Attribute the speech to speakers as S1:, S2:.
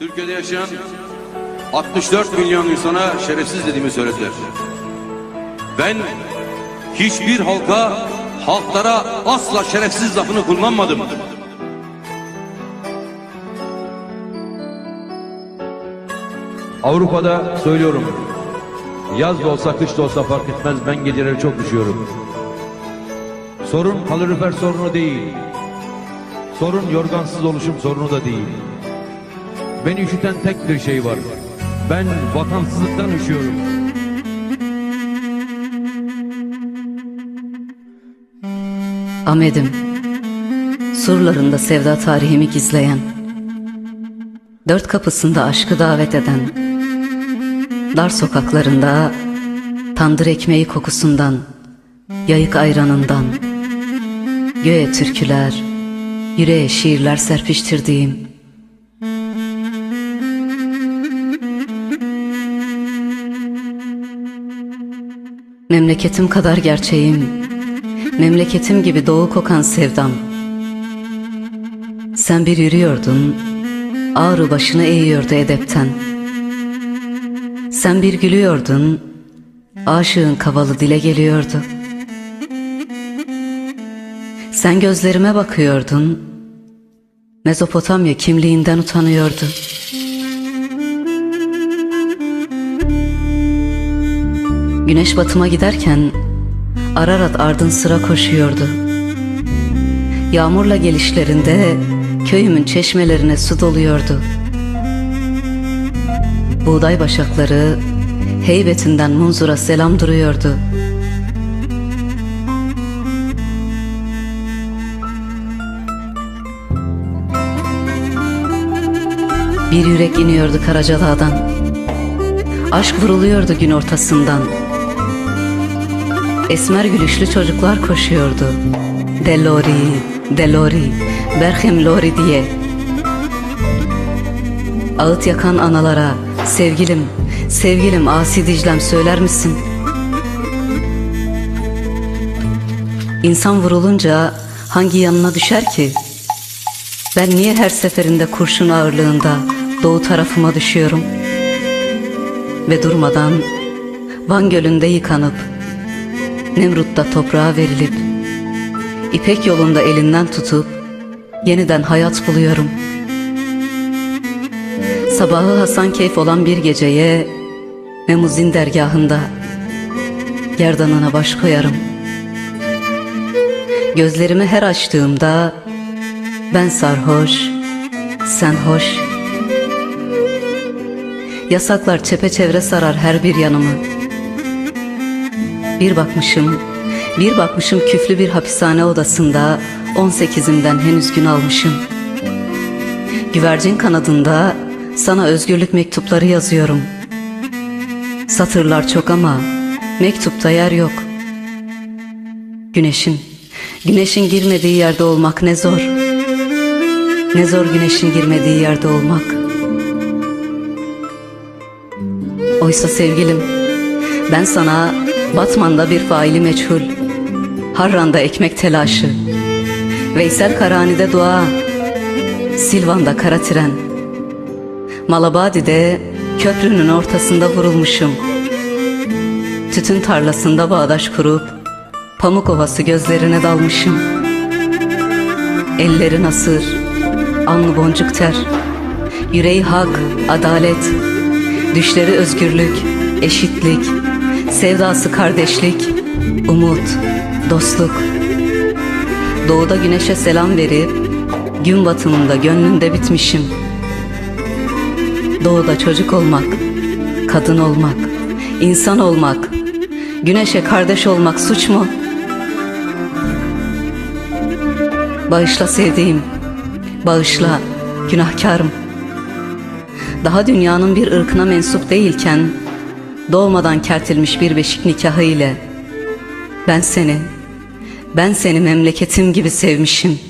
S1: Türkiye'de yaşayan 64 milyon insana şerefsiz dediğimi söylediler. Ben hiçbir halka, halklara asla şerefsiz lafını kullanmadım.
S2: Avrupa'da söylüyorum. Yaz da olsa kış da olsa fark etmez ben geceleri çok üşüyorum. Sorun kalorifer sorunu değil. Sorun yorgansız oluşum sorunu da değil. Beni üşüten tek bir şey var. Ben vatansızlıktan üşüyorum.
S3: Ahmet'im, surlarında sevda tarihimi gizleyen, dört kapısında aşkı davet eden, dar sokaklarında tandır ekmeği kokusundan, yayık ayranından, göğe türküler, yüreğe şiirler serpiştirdiğim, memleketim kadar gerçeğim, Memleketim gibi doğu kokan sevdam. Sen bir yürüyordun Ağrı başını eğiyordu edepten. Sen bir gülüyordun Aşığın kavalı dile geliyordu. Sen gözlerime bakıyordun Mezopotamya kimliğinden utanıyordu Güneş batıma giderken Ararat ardın sıra koşuyordu. Yağmurla gelişlerinde köyümün çeşmelerine su doluyordu. Buğday başakları heybetinden munzura selam duruyordu. Bir yürek iniyordu Karacadağ'dan. Aşk vuruluyordu gün ortasından. Esmer gülüşlü çocuklar koşuyordu. Delori, Delori, Berhem Lori diye. Ağıt yakan analara, sevgilim, sevgilim asi Diclem söyler misin? İnsan vurulunca hangi yanına düşer ki? Ben niye her seferinde kurşun ağırlığında doğu tarafıma düşüyorum? Ve durmadan Van Gölü'nde yıkanıp Nemrut'ta toprağa verilip İpek yolunda elinden tutup yeniden hayat buluyorum. Sabahı Hasan Keyf olan bir geceye Memuzin dergahında gerdanına baş koyarım. Gözlerimi her açtığımda ben sarhoş, sen hoş. Yasaklar çepeçevre sarar her bir yanımı. Bir bakmışım, bir bakmışım küflü bir hapishane odasında 18'imden henüz gün almışım. Güvercin kanadında sana özgürlük mektupları yazıyorum. Satırlar çok ama mektupta yer yok. Güneşin, güneşin girmediği yerde olmak ne zor. Ne zor güneşin girmediği yerde olmak. Oysa sevgilim, ben sana Batman'da bir faili meçhul, Harran'da ekmek telaşı, Veysel Karani'de dua, Silvan'da kara tren, Malabadi'de köprünün ortasında vurulmuşum. Tütün tarlasında bağdaş kurup, pamuk ovası gözlerine dalmışım. Elleri nasır, alnı boncuk ter, yüreği hak, adalet, düşleri özgürlük, eşitlik, Sevdası kardeşlik, umut, dostluk. Doğuda güneşe selam verip gün batımında gönlünde bitmişim. Doğuda çocuk olmak, kadın olmak, insan olmak, güneşe kardeş olmak suç mu? Bağışla sevdiğim, bağışla günahkarım. Daha dünyanın bir ırkına mensup değilken doğmadan kertilmiş bir beşik nikahı ile ben seni, ben seni memleketim gibi sevmişim.''